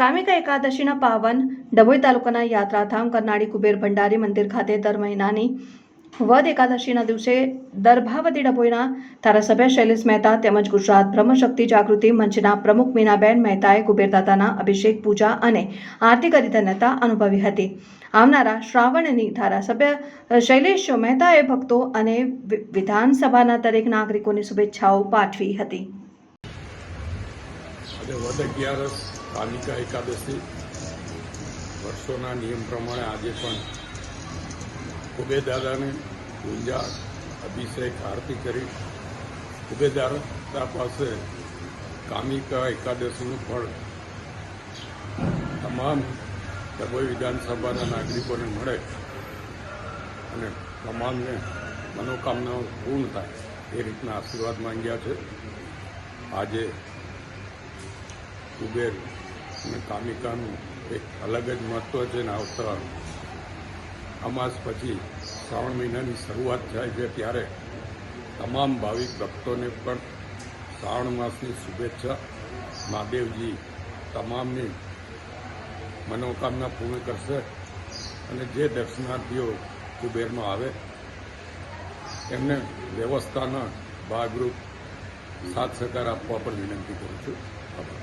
કામિકા એકાદશીના પાવન ડભોઈ તાલુકાના યાત્રાધામ, કરનાળી કુબેર ભંડારી મંદિર ખાતે દર મહિનાની વદ એકાદશીના દિવસે દરભાવતી ડભોઈના ધારાસભ્ય શૈલેષ મહેતા તેમજ ગુજરાત બ્રહ્મશક્તિ જાગૃતિ મંચના પ્રમુખ મીનાબેન મહેતાએ કુબેરદાતાના અભિષેક, પૂજા અને આરતી કરી ધન્યતા અનુભવી હતી. આવનારા શ્રાવણની ધારાસભ્ય શૈલેષ મહેતાએ ભક્તો અને વિધાનસભાના દરેક નાગરિકોની શુભેચ્છાઓ પાઠવી હતી. આજે વદ અગિયારસ કામિકા એકાદશી વર્ષોના નિયમ પ્રમાણે આજે પણ કુબેદાદાને પૂજા, અભિષેક, આરતી કરી. કુબેદાદા પાસે કામિકા એકાદશીનું ફળ તમામ ડભોઈ વિધાનસભાના નાગરિકોને મળે અને તમામને મનોકામનાઓ પૂર્ણ થાય એ રીતના આશીર્વાદ માંગ્યા છે. આજે કુબેર અને કામિકાનું એક અલગ જ મહત્વ છે ને આવતા અમાસ પછી શ્રાવણ મહિનાની શરૂઆત થાય છે ત્યારે તમામ ભાવિક ભક્તોને પણ શ્રાવણ માસની શુભેચ્છા. મહાદેવજી તમામની મનોકામના પૂર્ણ કરશે અને જે દર્શનાર્થીઓ કુબેરમાં આવે, એમને વ્યવસ્થાના ભાગરૂપ સાથ સહકાર આપવા પણ વિનંતી કરું છું. આભાર.